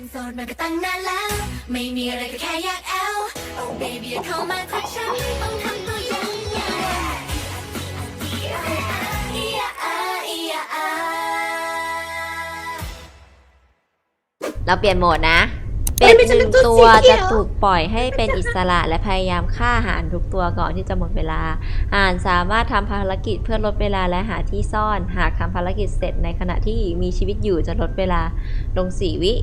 เป็นโสดมาก็ตั้งนานแล้ว ไม่มีอะไรก็แค่อยากแอล Oh baby อย่าเข้ามาทักฉันต้องทำตัวย่างไงอีอะอีอะอาเราเปลี่ยนโหมดนะ เป็ยดไม่หนึ่งตัวจะถูกปล่อยให้เป็นอิสระและพยายามฆ่าหารทุกตัวก่อนที่จะหมดเวลาอาหารสามารถทำภารกิจเพื่อลดเวลาและหาที่ซ่อน หากทำภารกิจเสร็จในขณะที่มีชีวิตอยู่จะลดเวลาลงสี่วิ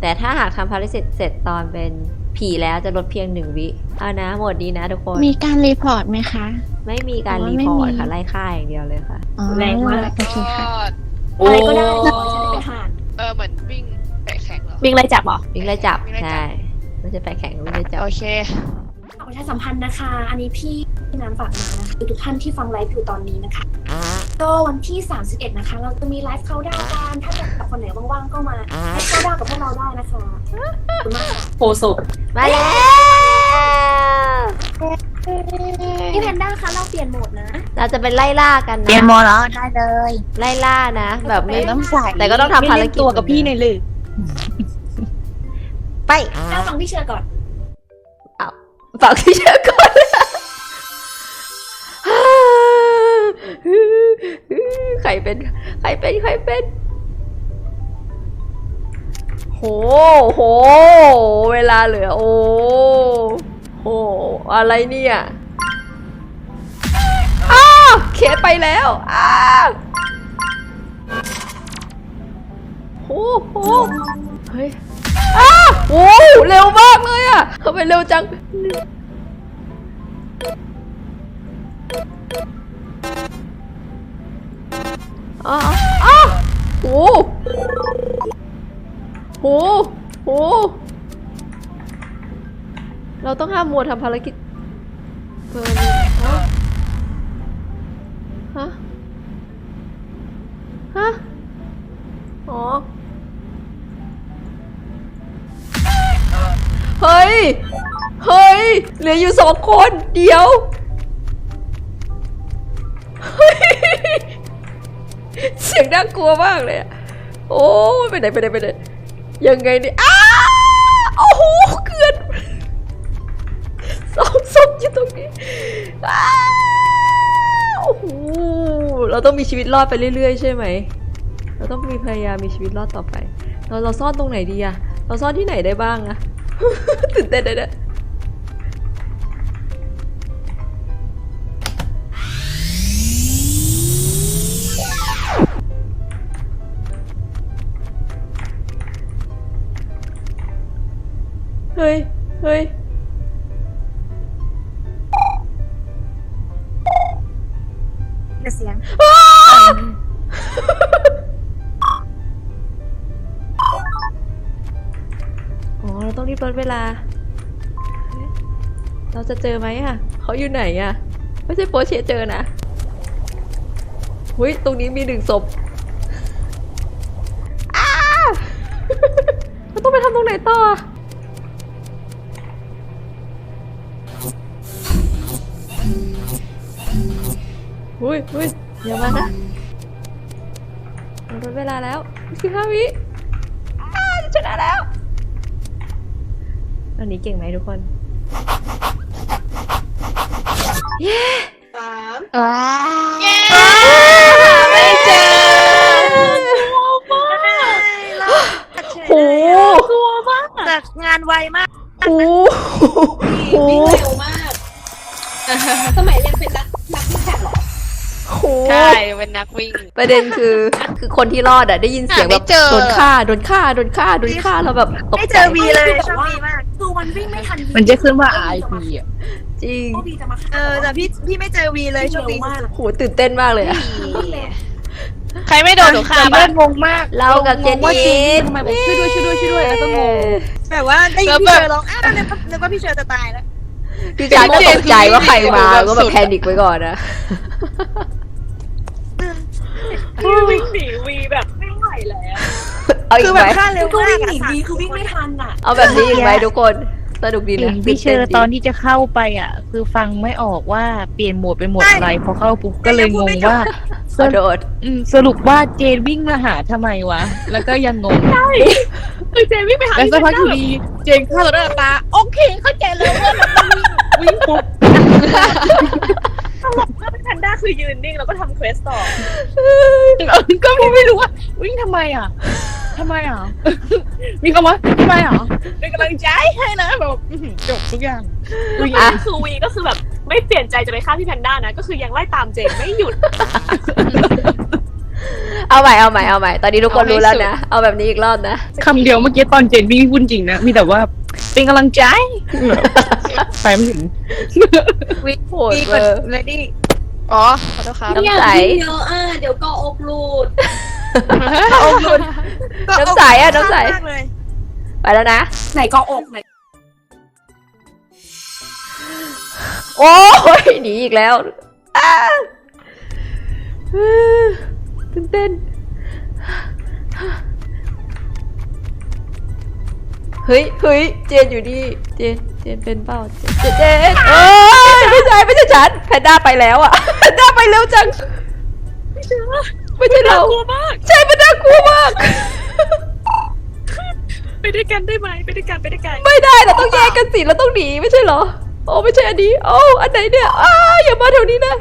แต่ถ้าหากทำภารกิจเสร็จตอนเป็นผีแล้วจะลดเพียงหนึ่งวิเอานะโหมดนี้นะทุกคน มีการรีพอร์ตไหมคะ ไม่มีการอ๋อรีไม่พอร์ตมีค่ะไล่ฆ่าอย่างเดียวเลยค่ะ อ๋อแรงมากโอเคค่ะอะไรก็ได้ขอให้ฉันได้เป็นห่านเออเหมือนวิ่งแปะแข็งเหรอวิ่งไล่จับเหรอวิ่งไล่จับวิ่งไล่จับใช่ไม่ใช่ไปแข่งวิ่งไล่จับโอเคขอประชาสัมพันธ์นะคะ อันนี้พี่ น้ำฝากมานะคะทุกท่านที่ฟังไลฟ์อยู่ตอนนี้นะคะ ก็วันที่ 31 นะคะ เราจะมีไลฟ์เข้าดาวน์กันถ้าเกิดกับคนไหนว่างๆก็มาไลฟ์เข้าดาวน์กับพวกเราได้นะคะขอบคุณมากค่ะโพโซมาแล้วพี่แพนด้าคะเราเปลี่ยนโหมดนะเราจะเป็นไล่ล่ากันเรียนนะมอแล้วได้เลยไล่ล่านะแบบไม่ต้องใส่แต่ก็ต้องทำภารกิจตัวกับพี่ในอยเลยไปด้าฟังพี่เชื่อก่อนฝากที่เชื่อก่อน ใครเป็นใครเป็นใครเป็น โหโห เวลาเหลือ โอ้โห อะไรเนี่ยอ้าวเคสไปแล้วอ้าวโหโหเฮ้ยอ้าวโอ้เร็วมากเลยอะทำไมเร็วจัง อ้าวอ้าวโอ้โหโหเราต้องห้ามมัวทำภารกิจเปิดฮะฮะฮะอ๋อ เฮ้ย เฮ้ย เหลืออยู่สองคน เดี๋ยว เฮ้ย เสียงน่ากลัวมากเลยอะโอ้ไปไหนไปไหนไปไหนยังไงเนี่ยอ้าโอ้โหเกือนสองศพอยู่ตรงนี้อ้าโอ้โหเราต้องมีชีวิตรอดไปเรื่อย ๆ ใช่ไหม เราต้องมีพยายามมีชีวิตรอดต่อไป เราเราซ่อนตรงไหนดีอะเราซ่อนที่ไหนได้บ้างอะตื่นเต้นเลยเนี่ย ฮ้ย เฮ้ยเสียง อ๋อ เราต้องรีบลดเวลาเฮ้ยเราจะเจอไหมอะเขาอยู่ไหนอะไม่ใช่โปรเชเจอนะหุยตรงนี้มีหนึ่งศพอ้า เราต้องไปทำตรงไหนต่ออะ หุยหุยอย่ามานะเราลดเวลาแล้วสิบห้าวิอ้าชนะแล้วตอนนี้เก่งไหมทุกคนเย้ว้าไม่เจอโหแต่งานไวมากโหโหวิ่งเร็วมาก สมัยเรียนเป็นนักนักวิ่งแข่งหรอ โหใช่เป็นนักวิ่ง ประเด็นคือคือคนที่รอดอะได้ยินเสียงแบบหาไม่เจอโดนฆ่าโดนฆ่าโดนฆ่าโดนฆ่าแล้วแบบตกไม่ใจเจอวีเลยโชคดีมากคือมันวิ่งไม่ทันมันจะขึ้นว่า RIP อะจริงโชคดีจะมาฆ่าเออแต่พี่พี่ไม่เจอวีเลยโชคดีเร็วมากโหตื่นเต้นมากเลยอะใครไม่โดนหนูฆ่าแต่บ้าเลิศงงมากเรากับเจนงงว่าเจนี่นทำไมบอกช่วยด้วยช่วยด้วยช่วยด้วยแล้วก็งงแบบว่าได้ยินพี่เชอร์ร้องอ้าวนึกว่านึกว่าพี่เชอร์จะตายแล้วพี่ชายก็ตกใจว่าใครมาก็แบบแพนิคไว้ก่อนนะ แบบไม่ไหวแล้ว เอาอีคืกอไหแบมบค่าเร็วก็มากวิ่งหนีวีคือวิ่งไม่ทันอะ เอาแบบนี้อีกไหมทุกคนสนุกดีเห็นะนพี่เชอตื่ร์ต้ตอนที่จะเข้าไปอะ คือฟังไม่ออกว่าเปลี่ยนโหมดเป็นโหมดอะไรพอเข้าปุ๊บก็เลยงงว่า ขอโทษอืมสรุปว่าเจนวิ่งมาหาทำไมวะ แล้วก็ยังงง คือเจวิ่งไปหาแล้วพี่สักแพพักนอยู่ด้าดีเจนฆ่าตัวหน้าตา โอเค เข้าใจแล้วว่าเราต้องวิ่งวิ่งปุ๊บ ตลกมากพี่แพนด้าคือยืนนิ่งแล้วก็ทำเควสต่อเออก็พี่ไม่รู้ว่าวิ่งทำไมอะทำไมอะ มีคำว่าทำไมอะเป็นกำลังใจให้นะแบบอื้อหือจบทุกอย่างวิ่งอะคือวีก็คือแบบ ไม่เปลี่ยนใจจะไปฆ่าพี่แพนด้านะ ก็คือยังไล่ตามเจนไม่หยุด เอาใหม่เอาใหม่เอาใหม่ตอนนี้ทุกคนรู้แล้วนะ เอาแบบนี้อีกรอบนะคำเดียวเมื่อกี้ตอนเจนวิ่งพูดจริงนะ มีแต่ว่าเป็นกำลังใจ ไปไม่ถึงโหดเวอร์เลยดิอ๋อ ขอโทษครับน้ำใสเยอะอะเดี๋ยวก็อกรูดน้ำใสอะน้ำใส มากเลยไปแล้วนะ ไหนก็อกไหนโอ้ยหนีอีกแล้วอ้าตื่นเต้น เฮ้ยเฮ้ยเจนอยู่นี่เจนเจนเป็นเปล่าเจนเจนเจนเอ้ยไม่ใช่ไม่ใช่ฉันแพนด้าไปแล้วอะแพนด้าไปเร็วจังไม่ใช่ไม่ใช่เรากลัวมากใช่แพนด้ากลัวมาก ไปด้วยกันได้ไหมไปด้วยกันไปด้วยกันไม่ได้เราต้องแยกกันสิเราต้องหนีไม่ใช่เหรอโอ้ไม่ใช่อันนี้โอ้อันไหนเนี่ยอ้าอย่ามาแถวนี้นะ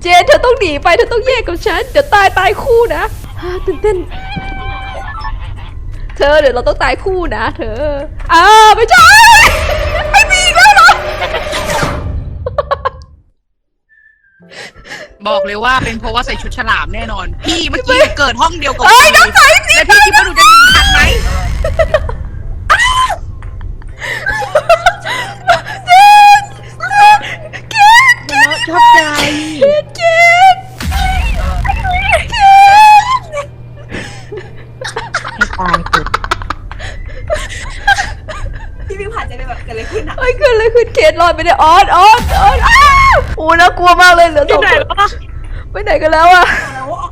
เจนเธอต้องหนีไปเธอต้องแยกกับฉันเดี๋ยวตายตายคู่นะอ่าตื่นเต้น เธอเดี๋ยวเราต้องตายคู่นะเธออ้าไม่ใช่ ไม่มีอีกแล้วเหรอ บอกเลยว่าเป็นเพราะว่าใส่ชุดฉลามแน่นอน พี่เมื่อกี้เกิดห้องเดียวกับเอ้ยน้ำใสสิ แล้วพี่คิดว่าหนูจะหนีทันไหมเจนเจนเกนชอบใจ กิดอะไรขึ้นเกนรอดไปได้ออนออนออนอ้าวโอ้น่ากลัวมากเลยเหลือสที่องไหนคนวะไปไหนกันแล้วอะ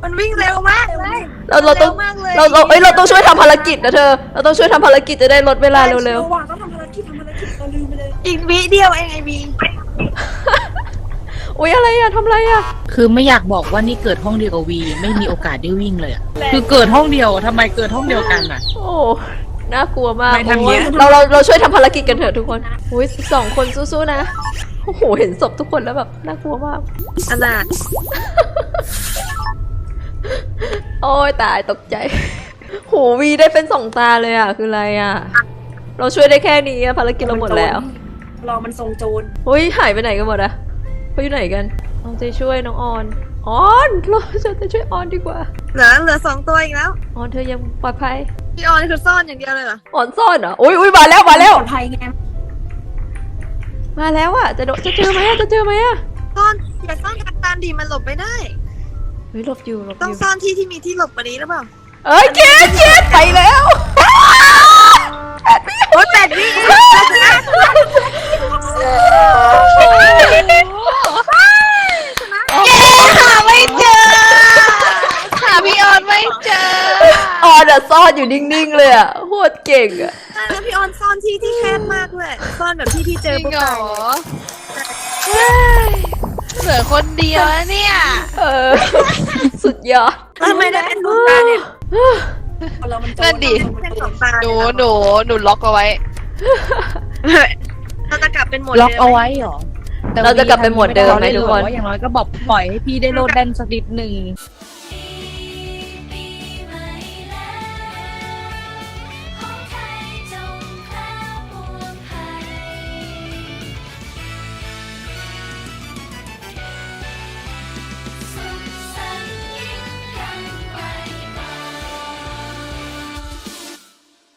มันวิ่งเร็วมากเลย เราเราต้องเร็วมากเลย เราเราเอ้ยเราต้องช่วยทำภารกิจนะเธอ เราต้องช่วยทำภารกิจจะได้ลดเวลาเร็วว่ะต้องทำภารกิจทำภารกิจเราลืมไปเลยอีกวิเดียวเองไอวีๆ อุ้ยอะไรอะทำอะไรอะคือไม่อยากบอกว่านี่เกิดห้องเดียวกับวี ไม่มีโอกาสได้วิ่งเลยอะคือเกิดห้องเดียวทำไมเกิดห้องเดียวกันอะโอ้ น่ากลัวมากไม่ทำเงี้ยเราเราเราช่วยทำภารกิจกันเถอะทุกคนอุ้ยสองคนสู้ๆนะโอ้โหเห็นศพทุกคนแล้วแบบน่ากลัวมากอันน่ะโอ้ยตายตกใจ โหวีได้เป็นสองตาเลยอะคืออะไรอะเราช่วยได้แค่นี้อะภารกิจเราหมดแล้วรอมันทรงโจรเฮ้ยหายไปไหนกันหมดอะเขาอยู่ไหนกันเอาใจช่วยน้องออนออนเราจะใจช่วยออนดีกว่าเหลือเหลือสองตัวอีกแล้ว ออนเธอยังปลอดภัย พี่ออนคือซ่อนอย่างเดียวเลยเหรอออนซ่อนเหรออุ้ยอุ้ยมาแล้วมาแล้วปลอดภัยไงมาแล้วอะจะโดจะเจอไหมอะจะเจอไหมอะซ่อนอย่าซ่อนทางตันดีมันหลบไม่ได้ เฮ้ยหลบอยู่หลบอต้องยู่ซ่อนที่ที่มีที่หลบกว่านี้หรือเปล่าเอ้ยเกดเกดไปแล้วโอ๊ยแปดวิหาไม่เจอหาพี่ออนไม่เจอ ออนอะซ่อนอยู่นิ่งๆเลยอะโคตรเก่งอะแล้วพี่ออนซ่อนที่ที่แคบมากด้วยซ่อนแบบที่ที่เจจอริงปุ๊บเหรตาอยเฮ้ยเหลือคนเดียวแล้วเนี่ยเออ สุดยอดแล้วทำไมได้เป็นดวงตาเนี่ยเรามันโจรนั่นดิเป็นดวงตาหนูหนูหนูล็อกเอาไว้ เราจะกลับเป็นโหมดล็อกเอาไว้เหรอแต่เราจะกลับไปหมวดเดิมไหมทุกคน ว่าอย่างน้อยก็บอกปล่อยให้พี่ได้โลดแล่นสักนิดหนึ่ง